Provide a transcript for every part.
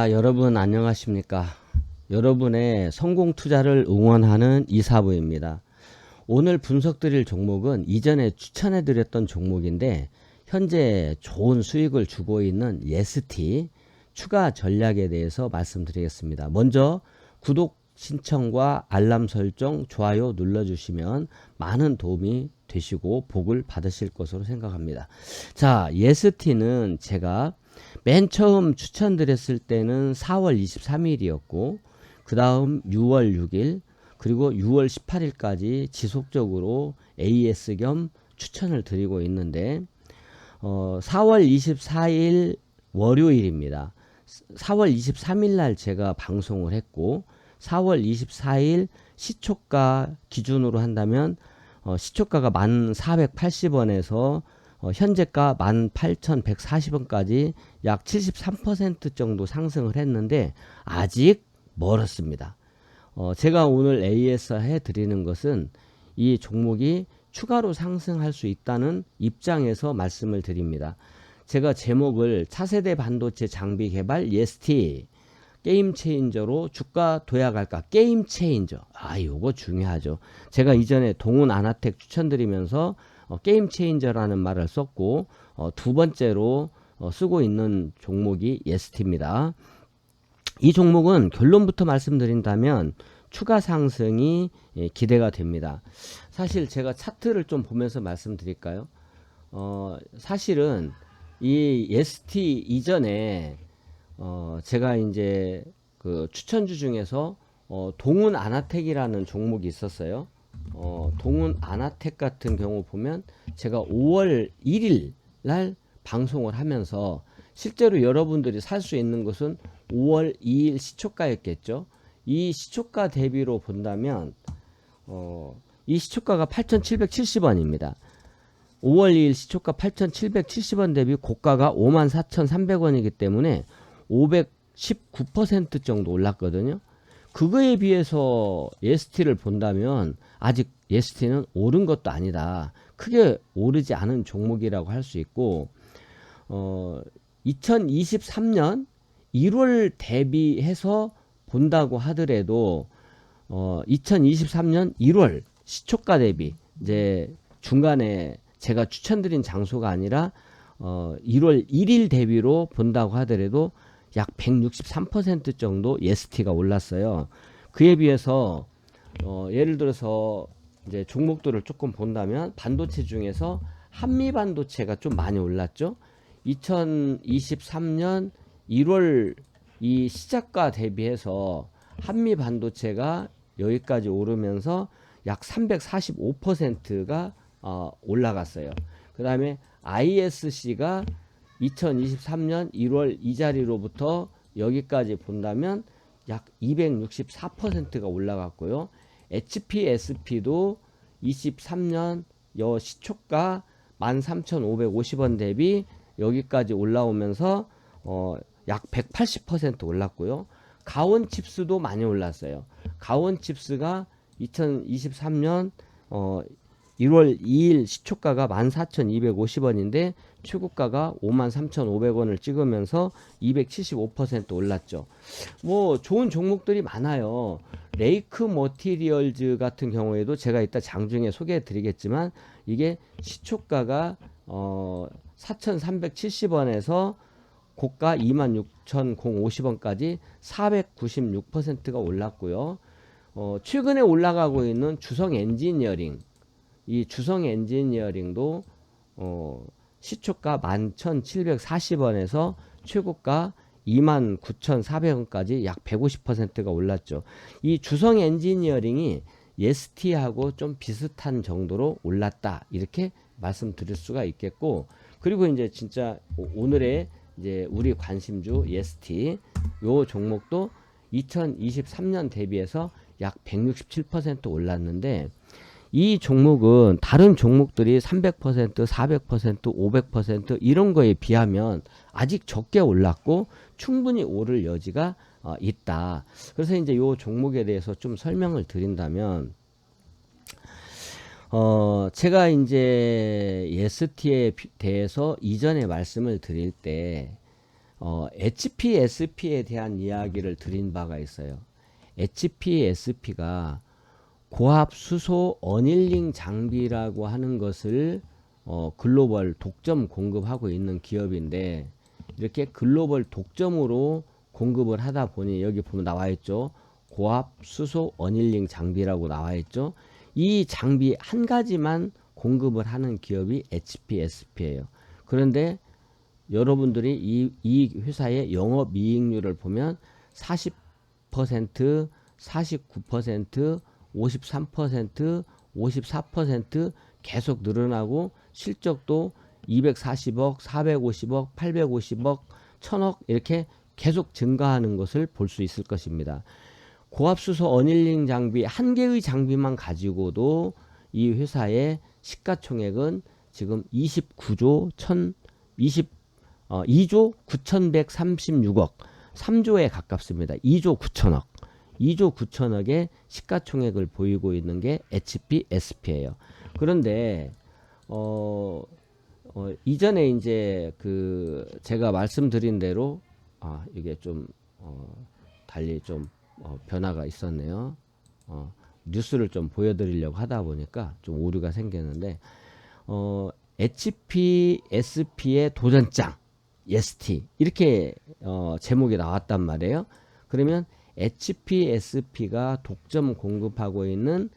자, 여러분 안녕하십니까? 여러분의 성공 투자를 응원하는 이사부입니다. 오늘 분석드릴 종목은 이전에 추천해드렸던 종목인데 현재 좋은 수익을 주고 있는 예스티 추가 전략에 대해서 말씀드리겠습니다. 먼저 구독 신청과 알람 설정, 좋아요 눌러주시면 많은 도움이 되시고 복을 받으실 것으로 생각합니다. 자, 예스티는 제가 맨 처음 추천드렸을 때는 4월 23일이었고 그 다음 6월 6일 그리고 6월 18일까지 지속적으로 AS 겸 추천을 드리고 있는데 어, 4월 24일 월요일입니다. 4월 23일 날 제가 방송을 했고 4월 24일 시초가 기준으로 한다면 어, 시초가가 1,480원에서 어, 현재가 18,140원까지 약 73% 정도 상승을 했는데 아직 멀었습니다. 어, 제가 오늘 AS 해 드리는 것은 이 종목이 추가로 상승할 수 있다는 입장에서 말씀을 드립니다. 제가 제목을 차세대 반도체 장비 개발 예스티 게임 체인저로 주가 도약할까 게임 체인저 아 요거 중요하죠 제가 이전에 동훈 아나텍 추천드리면서 어, 게임 체인저라는 말을 썼고 어, 두 번째로 어, 쓰고 있는 종목이 예스티입니다. 이 종목은 결론부터 말씀드린다면 추가 상승이 예, 기대가 됩니다. 사실 제가 차트를 좀 보면서 말씀드릴까요? 어, 사실은 이 예스티 이전에 어, 제가 이제 그 추천주 중에서 어, 동훈 아나텍이라는 종목이 있었어요. 어, 동훈 아나텍 같은 경우 보면 제가 5월 1일 날 방송을 하면서 실제로 여러분들이 살 수 있는 것은 5월 2일 시초가였겠죠. 이 시초가 대비로 본다면 어, 이 시초가가 8,770원입니다. 5월 2일 시초가 8,770원 대비 고가가 54,300원이기 때문에 519% 정도 올랐거든요. 그거에 비해서 예스티를 본다면 아직 예스티는 오른 것도 아니다. 크게 오르지 않은 종목이라고 할 수 있고 어 2023년 1월 대비해서 본다고 하더라도 어 2023년 1월 시초가 대비 이제 중간에 제가 추천드린 장소가 아니라 어 1월 1일 대비로 본다고 하더라도 약 163% 정도 예스티가 올랐어요. 그에 비해서 어, 예를 들어서 이제 종목들을 조금 본다면 반도체 중에서 한미 반도체가 좀 많이 올랐죠. 2023년 1월 이 시작과 대비해서 한미 반도체가 여기까지 오르면서 약 345%가 어, 올라갔어요. 그 다음에 ISC가 2023년 1월 이 자리로부터 여기까지 본다면 약 264%가 올라갔고요. HPSP도 23년 여 시초가 13,550원 대비 여기까지 올라오면서 어, 약 180% 올랐고요. 가온 칩스도 많이 올랐어요. 가온 칩스가 2023년 어, 1월 2일 시초가가 14,250원인데 최고가가 53,500원을 찍으면서 275% 올랐죠. 뭐 좋은 종목들이 많아요. 레이크 머티리얼즈 같은 경우에도 제가 이따 장중에 소개해 드리겠지만 이게 시초가가 어 4,370원에서 고가 26,050원까지 496%가 올랐고요. 어 최근에 올라가고 있는 주성 엔지니어링 이 주성 엔지니어링도 어 시초가 11,740원에서 최고가 29,400원까지 약 150%가 올랐죠. 이 주성 엔지니어링이 예스티하고 좀 비슷한 정도로 올랐다. 이렇게 말씀드릴 수가 있겠고 그리고 이제 진짜 오늘의 이제 우리 관심주 예스티 요 종목도 2023년 대비해서 약 167% 올랐는데 이 종목은 다른 종목들이 300%, 400%, 500% 이런 거에 비하면 아직 적게 올랐고 충분히 오를 여지가 어, 있다. 그래서 이제 이 종목에 대해서 좀 설명을 드린다면 어, 제가 이제 예스티에 대해서 이전에 말씀을 드릴 때 어, HPSP에 대한 이야기를 드린 바가 있어요. HPSP가 고압 수소 어닐링 장비라고 하는 것을 어, 글로벌 독점 공급하고 있는 기업인데 이렇게 글로벌 독점으로 공급을 하다 보니 여기 보면 나와 있죠. 고압 수소 어닐링 장비라고 나와 있죠. 이 장비 한 가지만 공급을 하는 기업이 HPSP예요. 그런데 여러분들이 이, 이 회사의 영업 이익률을 보면 40%, 49%, 53%, 54% 계속 늘어나고 실적도 240억, 450억, 850억, 1000억 이렇게 계속 증가하는 것을 볼 수 있을 것입니다. 고압수소 어닐링 장비 한 개의 장비만 가지고도 이 회사의 시가총액은 지금 29조 1000 20 어, 2조 9,136억 3조에 가깝습니다. 2조 9천억 2조 9천억의 시가총액을 보이고 있는 게 HPSP예요. 그런데 어, 어, 이전에 이제 그 제가 말씀드린 대로 아 이게 좀 어, 달리 좀 어, 변화가 있었네요. 어, 뉴스를 좀 보여드리려고 하다 보니까 좀 오류가 생겼는데 어, HPSP의 도전장 ST 이렇게 어, 제목이 나왔단 말이에요. 그러면 HPSP가 독점 공급하고 있는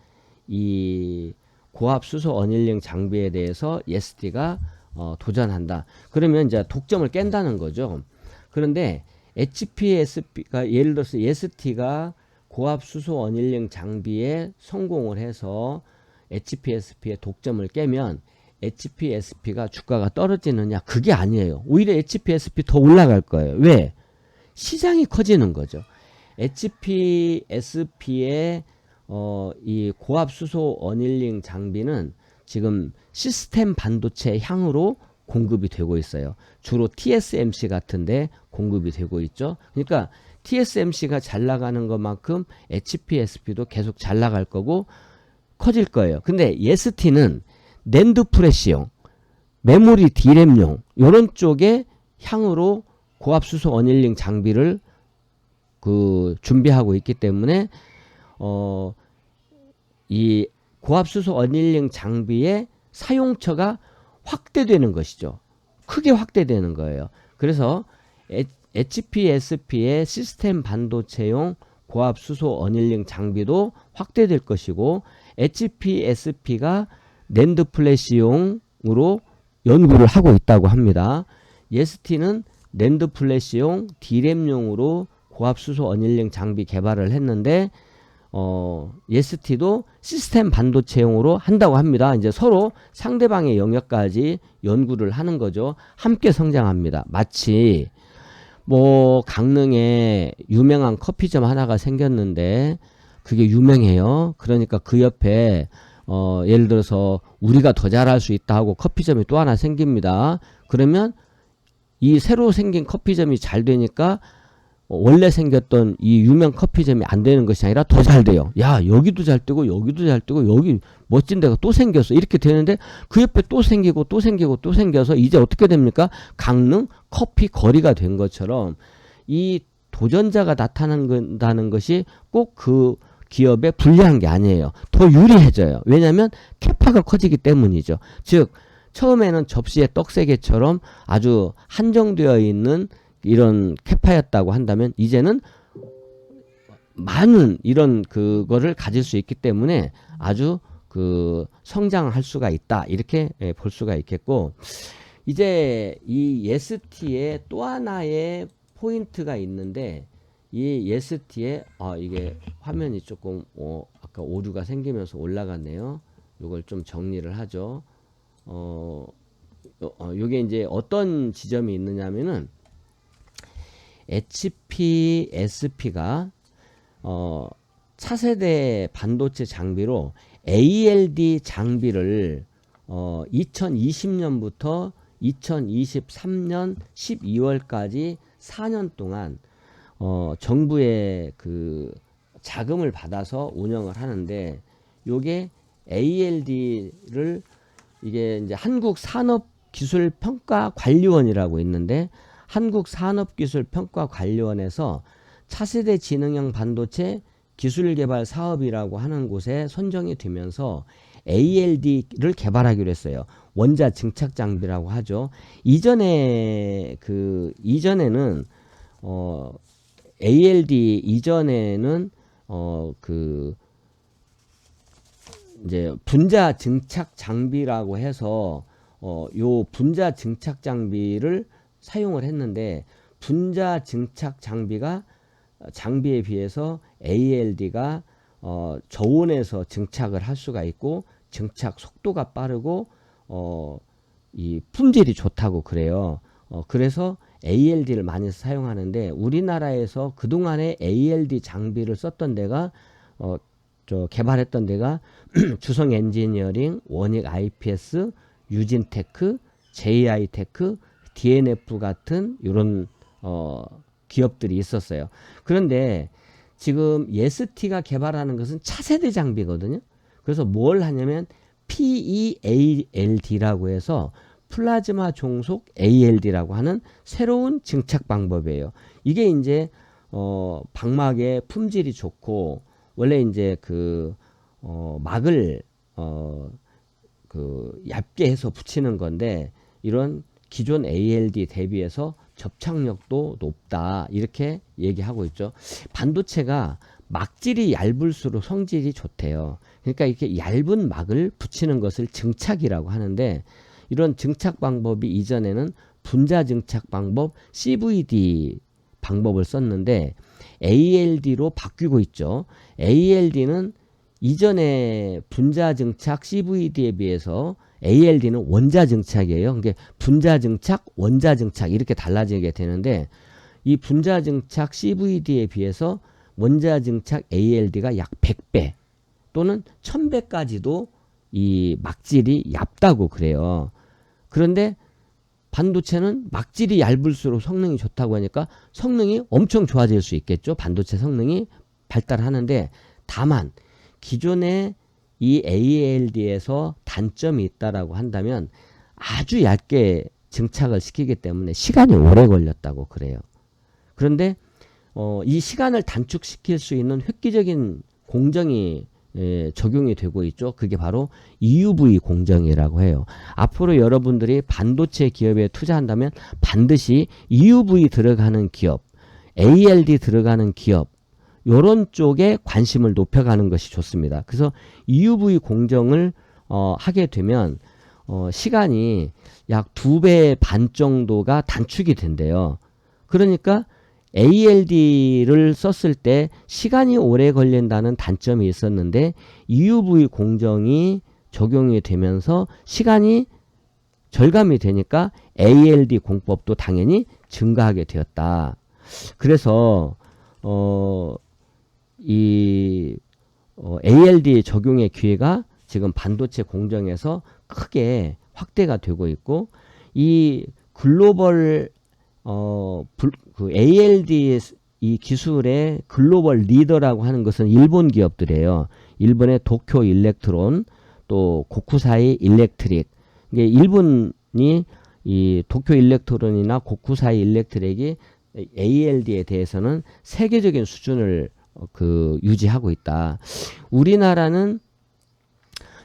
이 고압 수소 어닐링 장비에 대해서 ST가 어, 도전한다. 그러면 이제 독점을 깬다는 거죠. 그런데 HPSP가 예를 들어서 ST가 고압 수소 어닐링 장비에 성공을 해서 HPSP의 독점을 깨면 HPSP가 주가가 떨어지느냐? 그게 아니에요. 오히려 HPSP 더 올라갈 거예요. 왜? 시장이 커지는 거죠. HPSP의 어, 이 고압 수소 어닐링 장비는 지금 시스템 반도체 향으로 공급이 되고 있어요. 주로 TSMC 같은데 공급이 되고 있죠. 그러니까 TSMC가 잘 나가는 것만큼 HPSP도 계속 잘 나갈 거고 커질 거예요. 근데 ST는 낸드 프레시용, 메모리 디램용 이런 쪽에 향으로 고압 수소 어닐링 장비를 그 준비하고 있기 때문에 어 이 고압 수소 어닐링 장비의 사용처가 확대되는 것이죠. 크게 확대되는 거예요. 그래서 HPSP의 시스템 반도체용 고압 수소 어닐링 장비도 확대될 것이고 HPSP가 낸드 플래시용으로 연구를 하고 있다고 합니다. 예스티는 낸드 플래시용 디램용으로 고압 수소 어닐링 장비 개발을 했는데 어, 예스티도 시스템 반도체용으로 한다고 합니다. 이제 서로 상대방의 영역까지 연구를 하는 거죠. 함께 성장합니다. 마치 뭐 강릉에 유명한 커피점 하나가 생겼는데 그게 유명해요. 그러니까 그 옆에 어, 예를 들어서 우리가 더 잘할 수 있다 하고 커피점이 또 하나 생깁니다. 그러면 이 새로 생긴 커피점이 잘 되니까 원래 생겼던 이 유명 커피점이 안 되는 것이 아니라 더 잘 돼요. 야, 여기도 잘 뜨고, 여기도 잘 뜨고, 여기 멋진 데가 또 생겼어. 이렇게 되는데, 그 옆에 또 생기고, 또 생기고, 또 생겨서, 이제 어떻게 됩니까? 강릉 커피 거리가 된 것처럼, 이 도전자가 나타난다는 것이 꼭 그 기업에 불리한 게 아니에요. 더 유리해져요. 왜냐하면 캐파가 커지기 때문이죠. 즉, 처음에는 접시의 떡세개처럼 아주 한정되어 있는 이런 캐파였다고 한다면 이제는 많은 이런 그거를 가질 수 있기 때문에 아주 그 성장할 수가 있다 이렇게 예, 볼 수가 있겠고 이제 이 예스티에 또 하나의 포인트가 있는데 이 예스티에 아 이게 화면이 조금 어, 아까 오류가 생기면서 올라갔네요. 이걸 좀 정리를 하죠. 어, 어 요게 이제 어떤 지점이 있느냐면은 HPSP가 어, 차세대 반도체 장비로 ALD 장비를 어, 2020년부터 2023년 12월까지 4년 동안 어, 정부의 그 자금을 받아서 운영을 하는데 요게 ALD를 이게 이제 한국 산업 기술 평가 관리원이라고 있는데 한국산업기술평가관리원에서 차세대 지능형 반도체 기술 개발 사업이라고 하는 곳에 선정이 되면서 ALD를 개발하기로 했어요. 원자 증착 장비라고 하죠. 이전에 그 이전에는 어 ALD 이전에는 어그 이제 분자 증착 장비라고 해서 어요 분자 증착 장비를 사용을 했는데 분자 증착 장비가 장비에 비해서 ALD가 어 저온에서 증착을 할 수가 있고 증착 속도가 빠르고 어 이 품질이 좋다고 그래요. 어 그래서 ALD를 많이 사용하는데 우리나라에서 그동안에 ALD 장비를 썼던 데가 어 저 개발했던 데가 주성 엔지니어링, 원익 IPS, 유진테크, JI테크, DNF 같은 이런 어 기업들이 있었어요. 그런데 지금 예스티가 개발하는 것은 차세대 장비거든요. 그래서 뭘 하냐면 PEALD라고 해서 플라즈마 종속 ALD라고 하는 새로운 증착 방법이에요. 이게 이제 어 방막의 품질이 좋고 원래 이제 그어 막을 어그 얇게 해서 붙이는 건데 이런 기존 ALD 대비해서 접착력도 높다 이렇게 얘기하고 있죠. 반도체가 막질이 얇을수록 성질이 좋대요. 그러니까 이렇게 얇은 막을 붙이는 것을 증착이라고 하는데 이런 증착 방법이 이전에는 분자 증착 방법 CVD 방법을 썼는데 ALD로 바뀌고 있죠. ALD는 이전에 분자 증착 CVD에 비해서 ALD는 원자 증착이에요. 그게 분자 증착, 원자 증착 이렇게 달라지게 되는데 이 분자 증착 CVD에 비해서 원자 증착 ALD가 약 100배 또는 1000배까지도 이 막질이 얇다고 그래요. 그런데 반도체는 막질이 얇을수록 성능이 좋다고 하니까 성능이 엄청 좋아질 수 있겠죠. 반도체 성능이 발달하는데 다만 기존의 이 ALD에서 단점이 있다라고 한다면 아주 얇게 증착을 시키기 때문에 시간이 오래 걸렸다고 그래요. 그런데 어, 이 시간을 단축시킬 수 있는 획기적인 공정이 예, 적용이 되고 있죠. 그게 바로 EUV 공정이라고 해요. 앞으로 여러분들이 반도체 기업에 투자한다면 반드시 EUV 들어가는 기업, ALD 들어가는 기업, 요런 쪽에 관심을 높여가는 것이 좋습니다. 그래서 EUV 공정을 어, 하게 되면 어, 시간이 약 두 배 반 정도가 단축이 된대요. 그러니까 ALD를 썼을 때 시간이 오래 걸린다는 단점이 있었는데 EUV 공정이 적용이 되면서 시간이 절감이 되니까 ALD 공법도 당연히 증가하게 되었다. 그래서 어, 이 어, ALD 적용의 기회가 지금 반도체 공정에서 크게 확대가 되고 있고 이 글로벌 어, 불, 그 ALD 이 기술의 글로벌 리더라고 하는 것은 일본 기업들이에요. 일본의 도쿄 일렉트론, 또 고쿠사이 일렉트릭. 이게 일본이 이 도쿄 일렉트론이나 고쿠사이 일렉트릭이 ALD에 대해서는 세계적인 수준을 어, 그 유지하고 있다. 우리나라는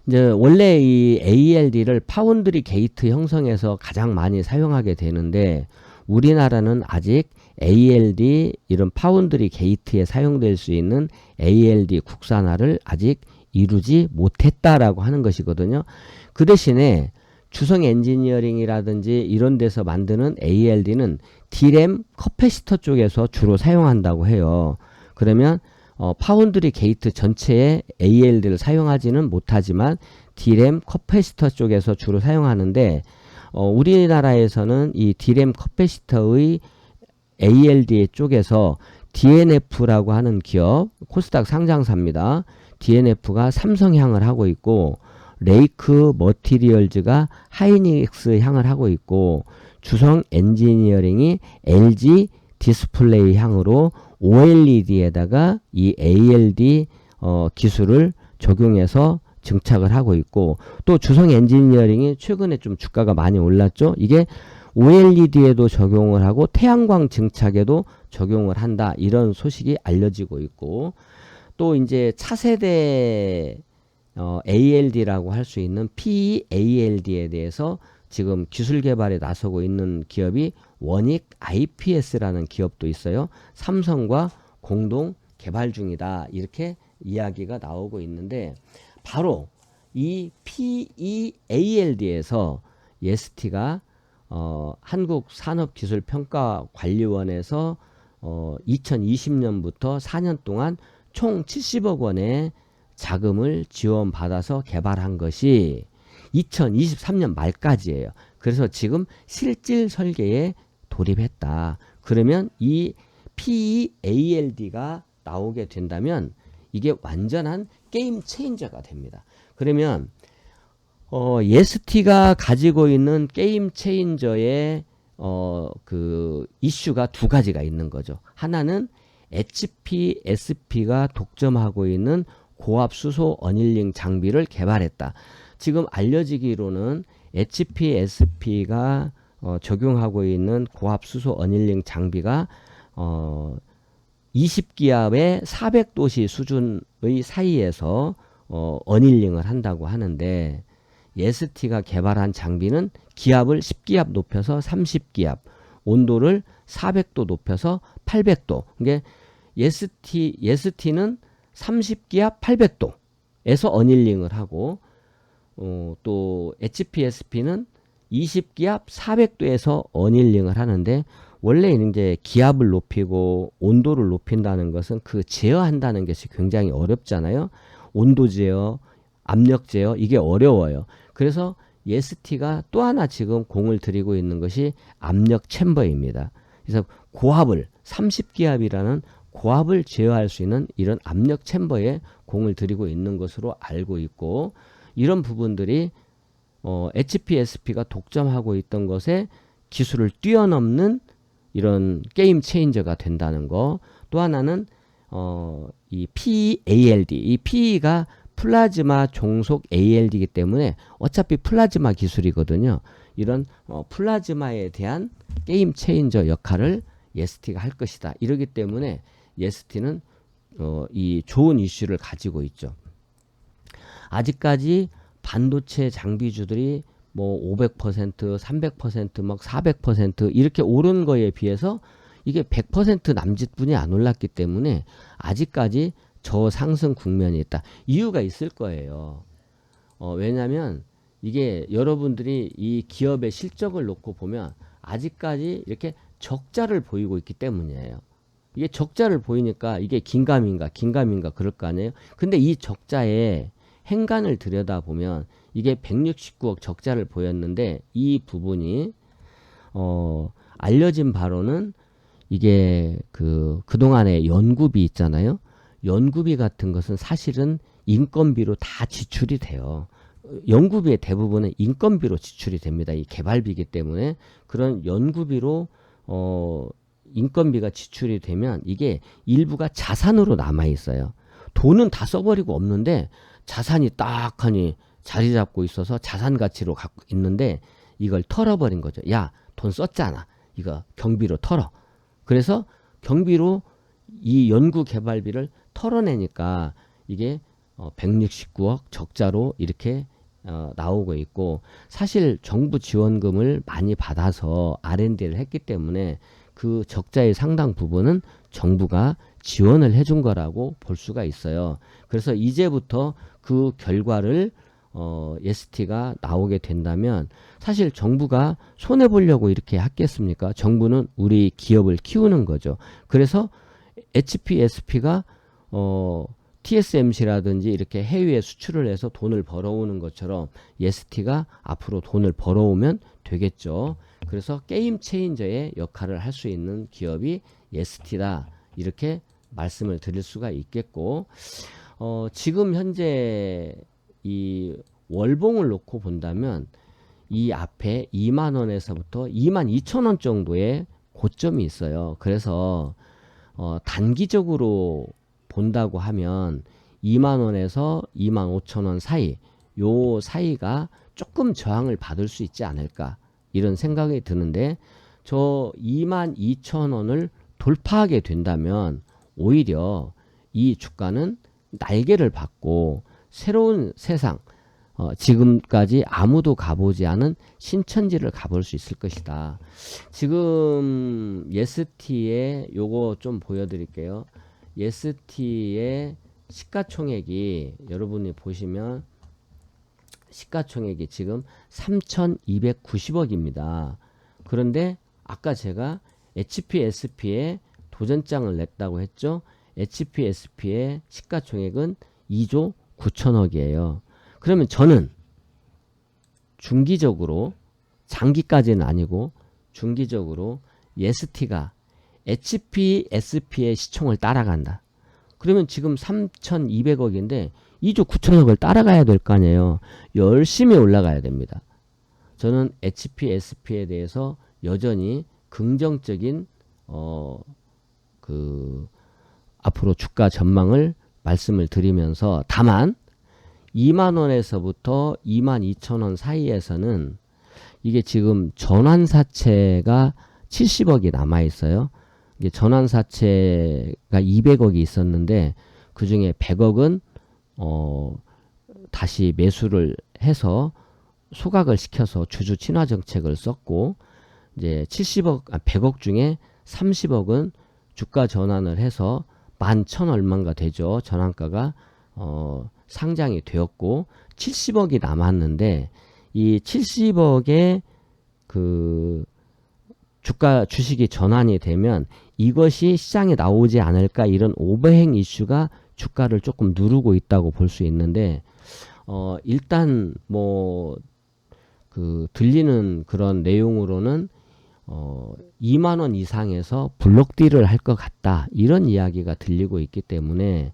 이제 원래 이 ALD를 파운드리 게이트 형성에서 가장 많이 사용하게 되는데 우리나라는 아직 ALD 이런 파운드리 게이트에 사용될 수 있는 ALD 국산화를 아직 이루지 못했다라고 하는 것이거든요. 그 대신에 주성 엔지니어링이라든지 이런 데서 만드는 ALD는 D램 커패시터 쪽에서 주로 사용한다고 해요. 그러면 어, 파운드리 게이트 전체에 ALD를 사용하지는 못하지만 D램 커패시터 쪽에서 주로 사용하는데 어, 우리나라에서는 이 D램 커패시터의 ALD 쪽에서 DNF라고 하는 기업 코스닥 상장사입니다. DNF가 삼성향을 하고 있고 레이크 머티리얼즈가 하이닉스 향을 하고 있고 주성 엔지니어링이 LG 디스플레이 향으로 OLED에다가 이 ALD 어, 기술을 적용해서 증착을 하고 있고 또 주성 엔지니어링이 최근에 좀 주가가 많이 올랐죠. 이게 OLED에도 적용을 하고 태양광 증착에도 적용을 한다. 이런 소식이 알려지고 있고 또 이제 차세대 어, ALD라고 할 수 있는 PALD에 대해서 지금 기술 개발에 나서고 있는 기업이 원익 IPS라는 기업도 있어요. 삼성과 공동 개발 중이다. 이렇게 이야기가 나오고 있는데 바로 이 PEALD에서 예스티가 어, 한국산업기술평가관리원에서 어, 2020년부터 4년 동안 총 70억 원의 자금을 지원받아서 개발한 것이 2023년 말까지예요. 그래서 지금 실질 설계에 돌입했다. 그러면 이 PEALD가 나오게 된다면 이게 완전한 게임 체인저가 됩니다. 그러면 어, 예스티가 가지고 있는 게임 체인저의 어, 그 이슈가 두 가지가 있는 거죠. 하나는 HPSP가 독점하고 있는 고압 수소 어닐링 장비를 개발했다. 지금 알려지기로는 HPSP가 어, 적용하고 있는 고압 수소 어닐링 장비가 어, 20기압의 400도씨 수준의 사이에서 어, 어닐링을 한다고 하는데 예스티가 개발한 장비는 기압을 10기압 높여서 30기압, 온도를 400도 높여서 800도. 이게 예스티 예스티는 30기압 800도에서 어닐링을 하고 어, 또 HPSP는 20 기압 400도에서 어닐링을 하는데 원래 이제 기압을 높이고 온도를 높인다는 것은 그 제어한다는 것이 굉장히 어렵잖아요. 온도 제어, 압력 제어 이게 어려워요. 그래서 예스티가 또 하나 지금 공을 들이고 있는 것이 압력 챔버입니다. 그래서 고압을 30기압이라는 고압을 제어할 수 있는 이런 압력 챔버에 공을 들이고 있는 것으로 알고 있고 이런 부분들이 어, HPSP가 독점하고 있던 것에 기술을 뛰어넘는 이런 게임 체인저가 된다는 거. 또 하나는 어, 이 PALD, 이 P가 플라즈마 종속 ALD이기 때문에 어차피 플라즈마 기술이거든요. 이런 어, 플라즈마에 대한 게임 체인저 역할을 예스티가 할 것이다. 이러기 때문에 예스티는 어, 이 좋은 이슈를 가지고 있죠. 아직까지 반도체 장비주들이 뭐 500%, 300%, 막 400% 이렇게 오른 거에 비해서 이게 100% 남짓분이 안 올랐기 때문에 아직까지 저 상승 국면이 있다. 이유가 있을 거예요. 어, 왜냐하면 이게 여러분들이 이 기업의 실적을 놓고 보면 아직까지 이렇게 적자를 보이고 있기 때문이에요. 이게 적자를 보이니까 이게 긴가민가 긴가민가 그럴 거 아니에요. 근데 이 적자에 행간을 들여다보면 이게 169억 적자를 보였는데 이 부분이 어 알려진 바로는 이게 그 그동안에 연구비 있잖아요. 연구비 같은 것은 사실은 인건비로 다 지출이 돼요. 연구비의 대부분은 인건비로 지출이 됩니다. 이 개발비기 때문에 그런 연구비로 어 인건비가 지출이 되면 이게 일부가 자산으로 남아 있어요. 돈은 다 써버리고 없는데 자산이 딱하니 자리 잡고 있어서 자산 가치로 갖고 있는데 이걸 털어버린 거죠. 야, 돈 썼잖아. 이거 경비로 털어. 그래서 경비로 이 연구 개발비를 털어내니까 이게 어, 169억 적자로 이렇게 어, 나오고 있고 사실 정부 지원금을 많이 받아서 R&D를 했기 때문에 그 적자의 상당 부분은 정부가 지원을 해준 거라고 볼 수가 있어요. 그래서 이제부터 그 결과를 어, ST가 나오게 된다면 사실 정부가 손해 보려고 이렇게 하겠습니까? 정부는 우리 기업을 키우는 거죠. 그래서 HPSP가 어, TSMC라든지 이렇게 해외에 수출을 해서 돈을 벌어오는 것처럼 예스티가 앞으로 돈을 벌어오면 되겠죠. 그래서 게임 체인저의 역할을 할 수 있는 기업이 예스티다. 이렇게 말씀을 드릴 수가 있겠고, 어, 지금 현재 이 월봉을 놓고 본다면 이 앞에 2만 원에서부터 2만 2천 원 정도의 고점이 있어요. 그래서 어, 단기적으로 본다고 하면 2만 원에서 2만 5천 원 사이 요 사이가 조금 저항을 받을 수 있지 않을까 이런 생각이 드는데 저 22,000원을 돌파하게 된다면 오히려 이 주가는 날개를 받고 새로운 세상 어, 지금까지 아무도 가보지 않은 신천지를 가볼 수 있을 것이다. 지금 예스티의 요거 좀 보여드릴게요. 예스티의 시가총액이 여러분이 보시면 시가총액이 지금 3,290억입니다. 그런데 아까 제가 HPSP에 도전장을 냈다고 했죠. HPSP의 시가총액은 2조 9천억이에요. 그러면 저는 중기적으로 장기까지는 아니고 중기적으로 예스티가 HPSP의 시총을 따라간다. 그러면 지금 3,200억인데 2조 9천억을 따라가야 될 거 아니에요. 열심히 올라가야 됩니다. 저는 HPSP에 대해서 여전히 긍정적인 어 그 앞으로 주가 전망을 말씀을 드리면서 다만 2만 원에서부터 2만 2천 원 사이에서는 이게 지금 전환사채가 70억이 남아 있어요. 이게 전환사채가 200억이 있었는데 그 중에 100억은 어 다시 매수를 해서 소각을 시켜서 주주 친화 정책을 썼고 이제 70억 아 100억 중에 30억은 주가 전환을 해서 만천 얼마인가 되죠. 전환가가 어 상장이 되었고 70억이 남았는데 이 70억의 그 주가 주식이 전환이 되면 이것이 시장에 나오지 않을까 이런 오버행 이슈가 주가를 조금 누르고 있다고 볼 수 있는데 어 일단 뭐 그 들리는 그런 내용으로는 어 2만 원 이상에서 블록딜을 할 것 같다 이런 이야기가 들리고 있기 때문에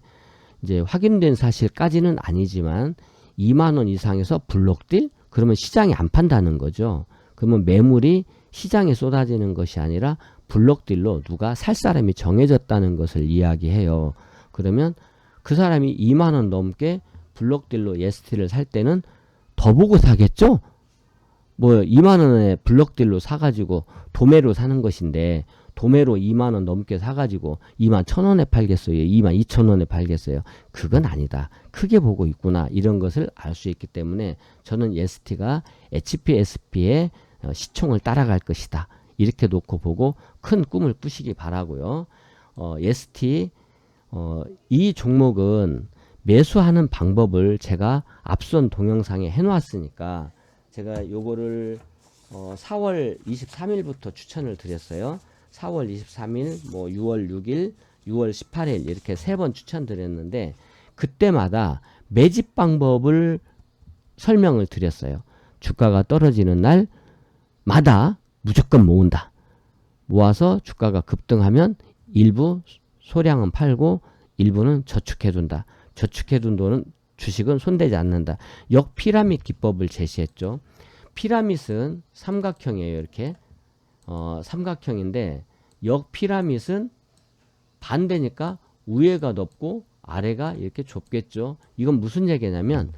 이제 확인된 사실까지는 아니지만 2만 원 이상에서 블록딜 그러면 시장이 안 판다는 거죠. 그러면 매물이 시장에 쏟아지는 것이 아니라 블록딜로 누가 살 사람이 정해졌다는 것을 이야기해요. 그러면 그 사람이 2만 원 넘게 블록딜로 예스티를 살 때는 더 보고 사겠죠? 뭐 2만 원에 블록딜로 사가지고 도매로 사는 것인데 도매로 2만 원 넘게 사가지고 2만 천 원에 팔겠어요. 2만 2천 원에 팔겠어요. 그건 아니다. 크게 보고 있구나. 이런 것을 알 수 있기 때문에 저는 예스티가 HPSP의 어, 시총을 따라갈 것이다. 이렇게 놓고 보고 큰 꿈을 꾸시기 바라고요. 어, 예스티 어, 이 종목은 매수하는 방법을 제가 앞선 동영상에 해놓았으니까 제가 요거를 어 4월 23일부터 추천을 드렸어요. 4월 23일, 뭐 6월 6일, 6월 18일 이렇게 세 번 추천드렸는데 그때마다 매집 방법을 설명을 드렸어요. 주가가 떨어지는 날마다 무조건 모은다. 모아서 주가가 급등하면 일부 소량은 팔고 일부는 저축해둔다. 저축해둔 돈은 주식은 손대지 않는다. 역피라밋 기법을 제시했죠. 피라밋은 삼각형이에요. 이렇게 어, 삼각형인데 역피라밋은 반대니까 위에가 높고 아래가 이렇게 좁겠죠. 이건 무슨 얘기냐면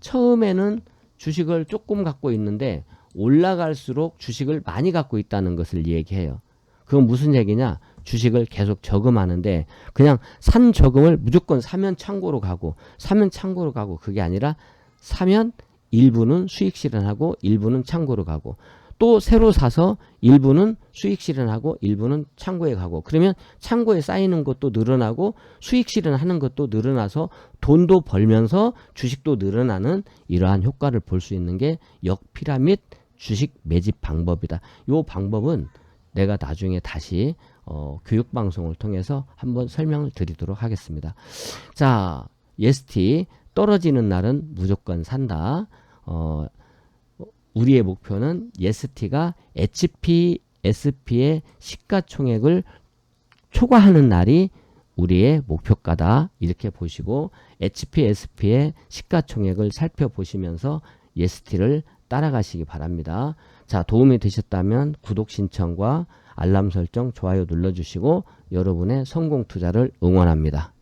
처음에는 주식을 조금 갖고 있는데 올라갈수록 주식을 많이 갖고 있다는 것을 얘기해요. 그건 무슨 얘기냐? 주식을 계속 저금하는데 그냥 산 저금을 무조건 사면 창고로 가고 사면 창고로 가고 그게 아니라 사면 일부는 수익 실현하고 일부는 창고로 가고 또 새로 사서 일부는 수익 실현하고 일부는 창고에 가고 그러면 창고에 쌓이는 것도 늘어나고 수익 실현하는 것도 늘어나서 돈도 벌면서 주식도 늘어나는 이러한 효과를 볼 수 있는 게 역피라밋 주식 매집 방법이다. 요 방법은 내가 나중에 다시 어, 교육 방송을 통해서 한번 설명을 드리도록 하겠습니다. 자, 예스티 떨어지는 날은 무조건 산다. 어, 우리의 목표는 예스티가 HPSP의 시가총액을 초과하는 날이 우리의 목표가다. 이렇게 보시고 HPSP의 시가총액을 살펴보시면서 예스티를 따라가시기 바랍니다. 자, 도움이 되셨다면 구독 신청과 알람 설정, 좋아요 눌러주시고 여러분의 성공 투자를 응원합니다.